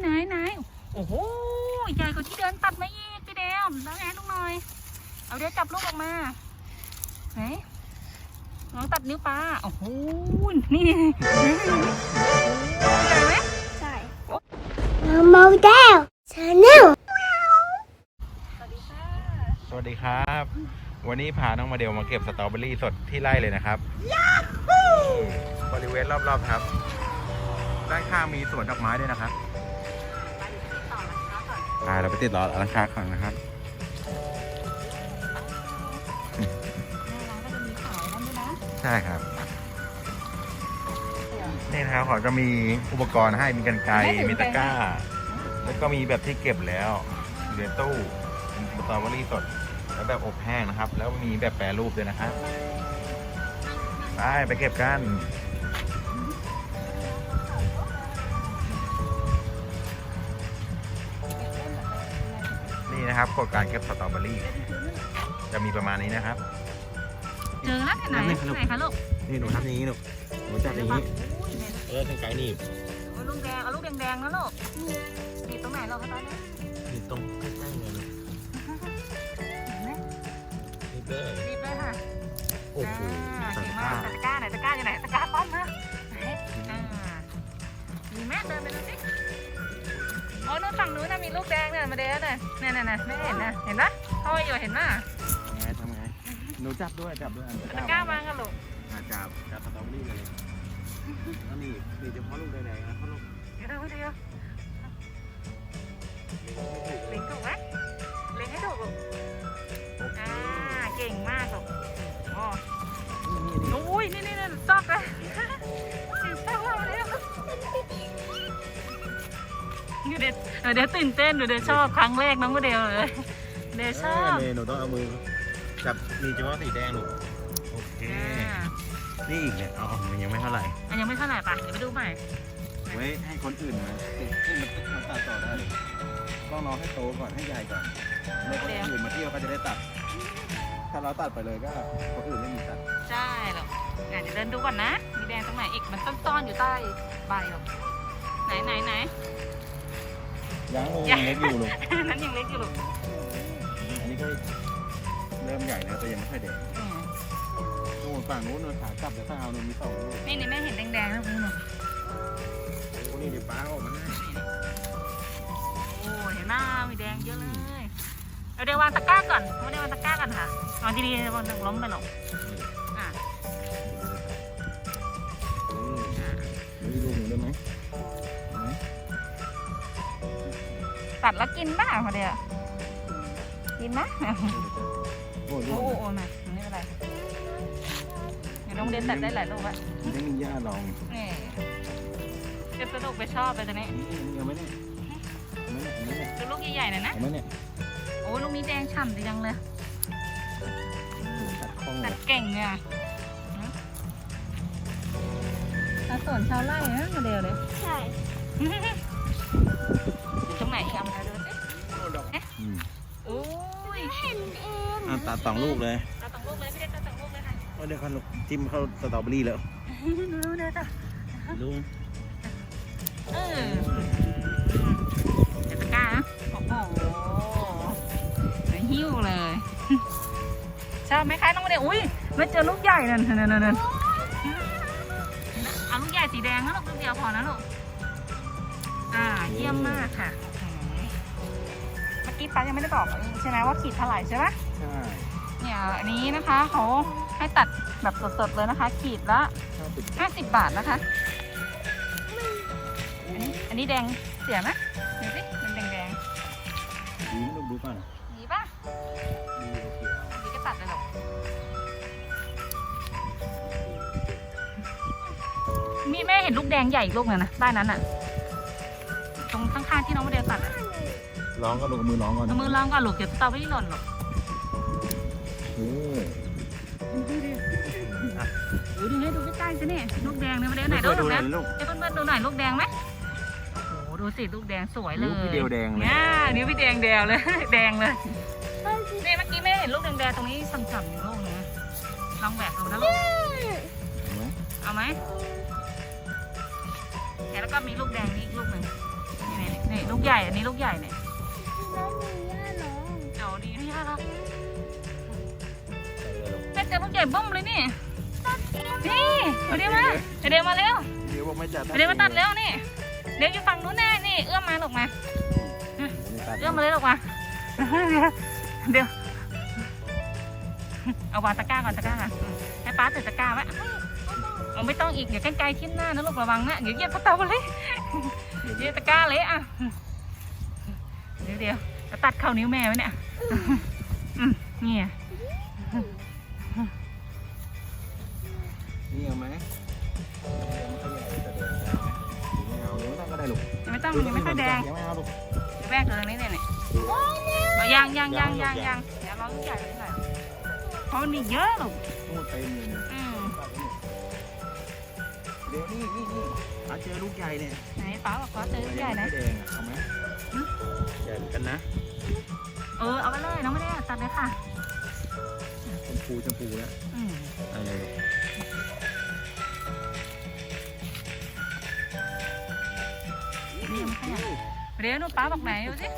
ไหนไหนโอ้โหใหญ่กว่าที่เดินตัดมาอีกพี่เดมแล้วไงลูกหน่อย เอาเดี๋ยวจับลูกออกมาไหนน้องตัดนิ้วปลาโอ้โหนี่โอ้โหใหญ่ไหมใช่โมเดลชาแนลสวัสดีค่ะสวัสดีครับ วันนี้พาน้องมาเดลมาเก็บสตรอเบอรี่สดที่ไร่เลยนะครับบริเวณรอบๆครับด้านข้างมีสวนดอกไม้ด้วยนะครับ พาเราไปติดต่อร้านค้าก่อนนะครับหน้าร้านก็จะมีขายนั่นด้วยนะใช่ครับ นี่นะครับเขาจะมีอุปกรณ์ให้มีกันไกรมีตะกร้า แล้วก็มีแบบที่เก็บแล้วอยู่ในตู้เป็นสตรอเบอรี่สด แล้วแบบอบแห้งนะครับ แล้วมีแบบแปรรูปด้วยนะครับ ไปไปเก็บกัน นี่นะครับกฎการเก็บสตรอเบอรี่ จะมีประมาณนี้นะครับ เจอแล้วไหนนั่นไงลูกไหนคะลูกนี่หนูทำอย่างนี้ลูกหนูจับอย่างนี้อุ้ยเนี่ยเออทางไกลนี่เอาลูกแดงเอาลูกแดงๆนะลูกนี่ตรงไหนเราคะตอนนี้นี่ตรงใกล้ๆเลยลูกเห็นไหมนี่เด้อรีบเลยค่ะโอ้โหอ่าสัเก่งงกามากตะกร้าไหนตะกร้าอยู่ไหนตะกร้าป้อมนะไหนอ่ามีแม่เดินไปดูสิ โอ้นู้นฝั่งนู้นนะมีลูกแดงเนี่ยมาเดนน่ะเนี่ยเนี่ยเนี่ยไม่เห็นนะเห็นปะห้อยอยู่เห็นปะทำไงทำไงหนูจับด้วยจับด้วยอันตะกร้ามากันลูกอะจับจับสตรอเบอรี่เลยแล้วนี่นี่เฉพาะลูกแดงๆนะเพราะลูกเดี๋ยวเดี๋ยวเดี๋ยวเล็งถูกไหมเล็งให้ถูกลูกอ่าเก่งมากลูกอ๋อนี่นี่โอ้ยนี่นี่นี่ซอกเลย เดี๋ยวเดี๋ยวเดี๋ยวตื่นเต้นเดี๋ยวเดี๋ยวชอบครั้งแรกน้องก็เดียวเลยเดี๋ยวชอบเยหนูต้องเอามือจับนี่เฉพาะสีแดงลูกโอเค อ่านี่อีกเนี่ยอ๋อมันยังไม่เท่าไหร่ อันยังไม่เท่าไหร่ปะเดี๋ยวไปดูใหม่ ไว้ให้คนอื่นมาติดที่มันมันตัดต่อได้เลยต้องรอให้โตก่อนให้ใหญ่ก่อนแล้วคนอื่นมาเที่ยวก็จะได้ตัด ถ้าเราตัดไปเลยก็คนอื่นไม่มีตัดใช่หรอกอะเดี๋ยวเดินดูก่อนนะ มีแดงตรงไหนอีก มันซ่อนๆอยู่ใต้ใบหรอกไหนไหนไหน ยังโอ้ยังเล็กอยู่ลูกนั้นยังเล็กอยู่ลูกอันนี้ก็เริ่มใหญ่แล้วแต่ยังไม่ค่อยแดงอืมโอ้ฝั่งนู้นเลยขากลับเดี๋ยวถ้าเอาเนี่ยมีสองลูกนี่นี่แม่เห็นแดงๆนะคุณหนูโอ้นี่เดี๋ยวป้าออกมาให้โอ้เห็นหน้ามีแดงเยอะเลย เอาเดี๋ยววางตะกร้าก่อนไม่ได้วางตะกร้าก่อนค่ะวางดีๆวางล้มไปหรอก ตัดแล้วกินบ้าพอเดียวกินนะโอ้ลูโอ้กโหมาไม่เป็นไรเดี๋ยวน้องเดนตัดได้หลายลูกอะไม่มีหญ้าลองนี่จะสนุกไปชอบไปตัวนี้นี่ยังไม่ได้ยังไม่ได้ยังไม่ได้ดูลูกใหญ่ๆหน่อยนะยังไม่ได้โอ้ลูกนี้แดงฉ่ำดีจังเลยตัดคล้องเลตัยดเก่งเนี่ยตาสวนชาวไร่นะมาเดียวเลยใช่อยู่ต รงไหนอีกเอามาดูสิอืมโอ้ยเห็นเองอะตัดสองลูกเลยตาสองลูกเลยพี่เด็กตาสองลูกเลยค่ะว่าเดี๋ยวเขาจิ้มเข้าสตรอเบอรี่แล้วดูเด้อจ้ะลุงเออเดี๋ยวตะกร้านะโอ้โหหิ้วเลยชอบไหมคะน้องโมเดลอุ้ยไม่เจอลูกใหญ่นั่นนั่นนั่นนั่นเอาลูกใหญ่สีแดงนะลูกลูกเดียวพอนะลูกอ่าเยี่ยมมากค่ะเมื่อ กี้ป้ายังไม่ได้บอกใช่ไหมว่าขีดเท่าไหร่ใช่ไหมใช่เนี่ยอันนี้นะคะเขาให้ตัดแบบสดๆเลยนะคะ ขีดละชอบติด50 บาทนะคะอันนี้อันนี้แดงเสียไหมดูสิมันแดงแดงดีไหมลูกดูก่อนๆดีป่ะดีโอเคอันนี้ก็ตัดเลยหรอกมีแม่เห็นลูกแดงใหญ่อีกลูกหนึงนะใต้นั้นอะ ตรงข้างๆที่น้องโมเดลตัดอะ ร้องก็ลูกเอามือร้องก่อนเอามือลองก่อนลูกเดี๋ยวสตรอเบอรี่หล่นหรอกโอ้ดูดิให้ดูใกล้ๆสิเนี่ยลูกแดงเนี่ยโมเดลไหนไม่ดูเคยดูดูเลนะยลูกให้เพื่อนๆดูหน่อยลูกแดงไหมโอ้โหดูสิลูกแดงสวยเลยลูกพี่เดียวแดงเลย เนี่ยนิ้วพี่แดงแดงเลย แดงเลยนี่เมื่อกี้แม่เห็นลูกแดงๆตรงนี้ฉ่ำๆอยู่ลูกนึงลองแหวกดูนะลูกเห็นไหมเอาไหมเนี่ยแล้วก็มีลูกแดงนี่อีกลูกหนึ่งนี่นี่นี่กใหญ่อันนี้ลูกใหญ่เนี่ย แล้วมีย่าน้องเดี๋ยวดีไม่ยากหรอกแม่เจอลูกใหญ่บ้มเลยนี่นี่มาเดี๋ยวมาเดี๋ยวมาเร็วเดี๋ยวบอกไม่จัดเดี๋ยวมาตัดเร็วนี่เดี๋ยวอยู่ฝั่งนู้นแน่นี่เอื้อมมาหลกมาเอื้อมมาเลยหลกมาเดี๋ยวเอาวางตะกร้าก่อนตะกร้าก่อนให้ป้าถือตะกร้าไว้เอาไม่ต้องอีกเดี๋ยวกันไกลทิ่มหน้านะลูกระวังนะเดี๋ยวเหยียบสตรอเบอรี่เดี๋ยวตะกร้าเละอะ เดี๋ยวเดี๋ยวจะตัดเข้านิ้วแม่ไว้เนี่ยอืมเนี่ยนี่เอาไหมไม่เอายังไม่ต้องก็ได้ลูกยังไม่ต้องมันยังไม่ค่อยแดงยังไม่เอาลูกเดี๋ยวแรกเลยตรงนี้เนี่ยเนี่ยเอายังยังยังยังยังเดี๋ยวรอลูกใหญ่ไปหน่อยเพราะมันมีเยอะลูกพูดเต็มเลยเนี่ยอืมเดี๋ยวนี่นี่นี่หาเจอลูกใหญ่เนี่ยไหนป้าบอกขอเจอลูกใหญ่นะไม่แดงอะเอาไหม ใหญ่เหมือนกันนะเออ เอาไปเลยน้องไม่ได้ตัดเลยค่ะชมพูชมพูแล้วอืมอะไรลูกนี่มันขยับเดี๋ยวหนูป้าบอกไหนดูสิ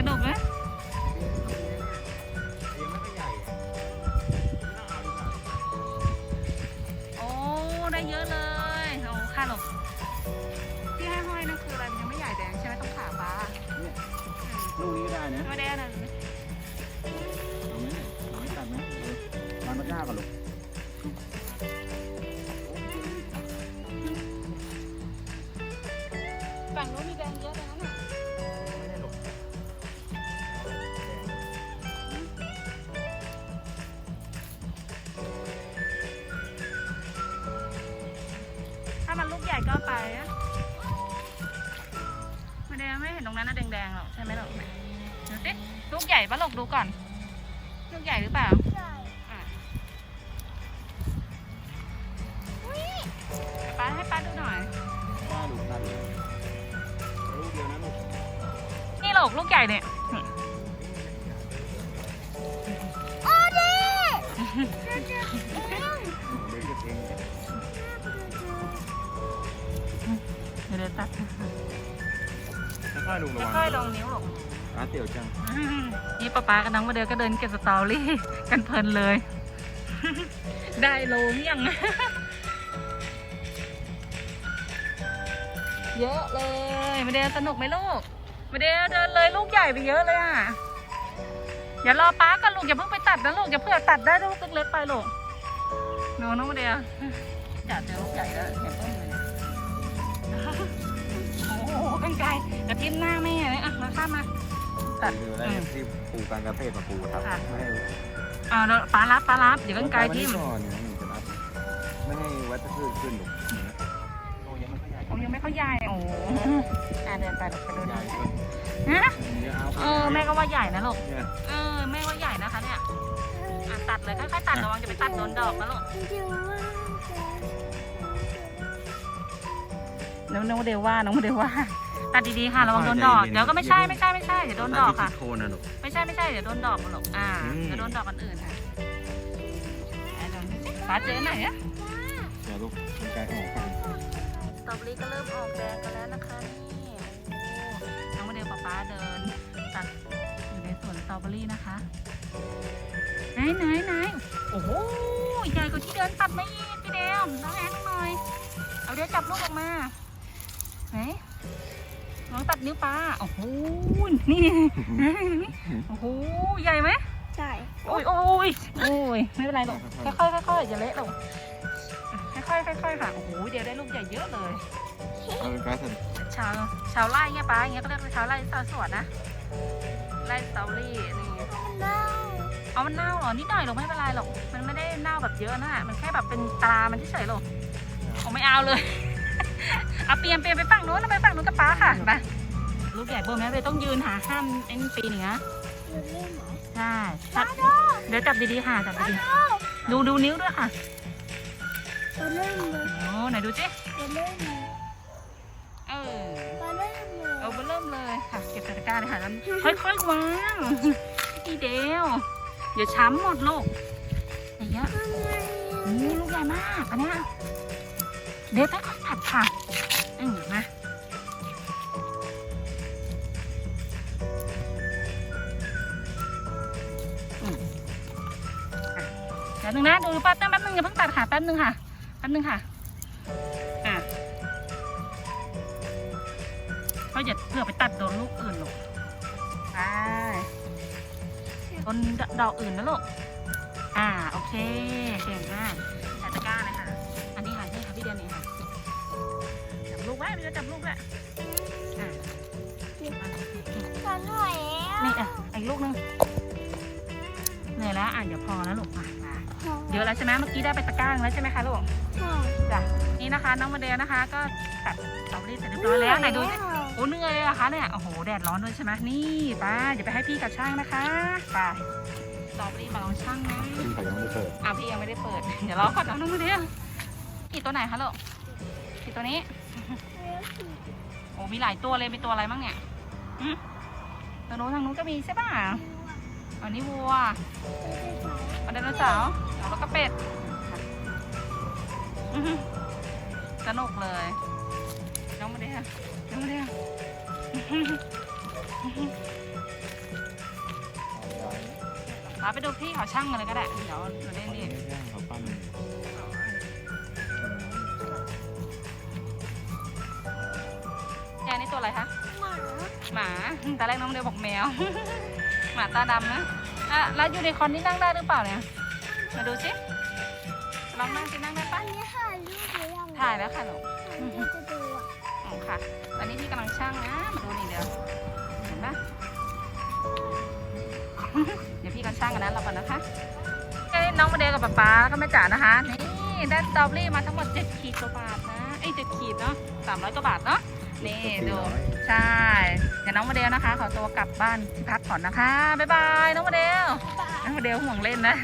อาดีกว่าโอ้ ได้เยอะเลยโอ้ค่ะลูกที่ให้ห้อยนั่นคืออะไรมันยังไม่ใหญ่แดงใช่ไหมต้องขาป้าลูกนี้ก็ได้นะไม่ได้นะเอาไหมเนี่ยเอาไม่ตัดไหมเออวางตะกร้าก่อนลูก แดงๆหรอกใช่ไหมหรอกดูสิลูกใหญ่ปะลูกดูก่อน ลูกใหญ่หรือเปล่าใช่อ่ป้าให้ป้าดูหน่อยกล้าลูกตัดเลยเอาลูกเดียวนะลูกนี่หลกลูกใหญ่เนี่ยโอ้ดิเดี๋ยวเก็บเองเดี๋ยวเดี๋ยวตัด ค่อยๆลูกระวังค่อยๆลงนิ้วลงร้านเตี๋ยวจังนี่ป้าป๊ากับน้องมาเดินก็เดินเก็บสตอรี่กันเพลินเลย ได้โลงยัง เยอะเลยมาเดินสนุกไหมลูกมาเดินเดินเลยลูกใหญ่ไปเยอะเลยอะอย่ารอป้ากันลูกอย่าเพิ่งไปตัดนะลูกอย่าเพื่อตัดได้ลูกเล็กๆไปลูกหนูน้องมาเดียจัดเจอลูกใหญ่แล้วเห็นต้น โหเป็นไกลกระทิมหน้าแม่เลยอะมาข้ามมาตัดคือได้ที่ปลูกการเกษตรมาปลูกครับค่ะ ไม่ให้อ่าแล้วป้ารับป้ารับเดี๋ยวกันไกลทิ่มก่อนนะหนูจะรับไม่ให้วัชพืชขึ้นลูกโอ้ยังไม่ค่อยใหญ่โอ้ยังไม่เข้าใหญ่โอ้อ่าเดินไปเดี๋ยวไปดูใหญ่นะเกินฮะเดี๋ยวเอาเออแม่ก็ว่าใหญ่นะลูกเนี่ยเออแม่ว่าใหญ่นะคะเนี่ยอะตัดเลยค่อยๆตัดระวังจะไปตัดโดนดอกนะลูกจริงๆว่าน้องน้องโมเดลว่าน้องโมเดลว่า ตัดดีๆค่ะระวังโดนดอกเดี๋ยวก็ไม่ใช่ไม่ใช่ไม่ใช่เดี๋ยวโดนดอกค่ะที่โคนนะลูก ไม่ใช่ไม่ใช่เดี๋ยวโดนดอกมันหรอกอ่าอืม เดี๋ยวโดนดอกคนอื่นค่ะอะเดี๋ยวดูสิฟ้าเจอไหนอะเดี๋ยวลูกมันกลายออกกันสตรอเบอรี่ก็เริ่มออกแดงกันแล้วนะคะนี่โอ้น้องโมเดลป๊าป๊าเดินตัดอยู่ในสวนสตรอเบอรี่นะคะไหนไหนไหนโอ้โหใหญ่กว่าที่เดินตัดมาอีกพี่เดมน้องแอนหน่อยเอาเดี๋ยวจับลูกออกมาไหน น้องตัดนิ้วปลาโอ้โหนี่โอ้โหใหญ่ไหมใช่โอ้ยโอ้ยโอ้ยไม่เป็นไรหรอกค่อยๆค่อยๆอย่าเละหรอกค่อยๆค่อยๆค่ะโอ้โหเดี๋ยวได้ลูกใหญ่เยอะเลยเอาเป็นการสั่นชาวชาวไร่เงี้ยป้าอย่างเงี้ยก็เรียกว่าชาวไร่ชาวสวนนะไร่สตรอเบอรี่นี่เน่าเอามันเน่าเหรอนิดหน่อยหรอกไม่เป็นไรหรอกมันไม่ได้เน่าแบบเยอะนะมันแค่แบบเป็นตรามันเฉยๆหรอกเอาไม่เอาเลย เอาเปลี่ยนเปลี่ยนไปฝั่งนู้นเอาไปฝั่งนู้นกับป้าค่ะไปลูกใหญ่เบอร์แม่เลยต้องยืนหาห้ามไอ้นี่ปีนอย่างเงี้ยเล่นเหรอใช่จับเดี๋ยวจับดีๆค่ะจับดีๆดูดูนิ้วด้วยค่ะจะเล่นเลยโอ้ไหนดูสิจะเล่นเลยเออจะเล่นเลยเอาไปเริ่มเลยค่ะเก็บใส่ตะกร้าเลยค่ะแล้วค่อยๆวางทีเดียวเดี๋ยวช้ำหมดลูกอย่างเงี้ยโอ้ลูกใหญ่มากอันเนี้ยเดี๋ยวต้อง ค่อยๆตัดค่ะ อืมมาอืมอะเดี๋ยวนึงนะ ดูแป๊บนึงแป๊บนึงอย่าเพิ่งตัดค่ะ แป๊บนึงค่ะ แป๊บนึงค่ะ อะก็อย่าเผื่อไปตัดโดนลูกอื่นหรอกไปโดนดอกอื่นนะลูก อ่า โอเค เก่งมาก ไว้พี่จะจับลูกแหละอ่าฉันหน่อยนี่อะอีกลูกนึงเหนื่อยแล้วอะเดี๋ยวพอแล้วลูกอะมาเดี๋ยวแล้วใช่ไหมเมื่อกี้ได้ไปตะกร้าหนึ่งแล้วใช่ไหมคะลูกจ้ะนี่นะคะน้องมาเดียนะคะ ก็ตัดสตรอเบอรี่เสร็จเรียบร้อยแล้วไหนดูสิโอ้เหนื่อยเลยเหรอคะเนี่ยโอ้โหแดดร้อนด้วยใช่ไหมนี่ไป้าเดี๋ยวไปให้พี่กับช่างนะคะไปสตรอเบอรี่มาลองช่างนะซึ่งเขายังไม่ได้เปิดอ้าวพี่ยังไม่ได้เปิดเดี๋ยวรอก่อนนะน้องมาเดียกี่ตัวไหนคะลูกกี่ตัวนี้ โอ้มีหลายตัวเลยมีตัวอะไรบ้างเนี่ยอืมตัวโน้นทางนู้นก็มีใช่ป่ะอันนี้วัวอันไดโนเสาร์แล้วก็เป็ดสนุกเลย น้องมาเดียน้องมาเดียพาไปดูพี่เขาช่างกันเลยก็ได้ เดี๋ยวเราเล่นนี่เขาปั้น แกนี่ตัวอะไรคะ หมาหมาตอนแรกน้องเดียวบอกแมว หมาตาดำนะอะแล้วยูนิคอร์นนี่นั่งได้หรือเปล่าเนี่ย มาดูสิลองนั่งสินั่งได้ปะอันนี้ถ่ายรูปหรือยังถ่ายแล้วค่ะลูกถ่ายรูปจะดูอะอ๋อค่ะ ตอนนี้พี่กำลังช่างนะมาดูนี่เดี๋ยวเห็นปะเดี๋ยวพี่ก็ช่างกันนะเราก่อนนะคะเอ้ยน้องมาเดลกับป๊าป๊าแล้วก็แม่จ๋านะคะ นี่ได้สตรอเบอรี่มาทั้งหมด7ขีดกว่าบาทนะ เอ้ย7ขีดเนาะ300กว่าบาทเนาะ นี่ดูใช่เดี๋ยวน้องโมเดลนะคะ ขอตัวกลับบ้านที่พักก่อนนะคะ บ๊ายบายน้องโมเดลน้องโมเดลห่วงเล่นนะ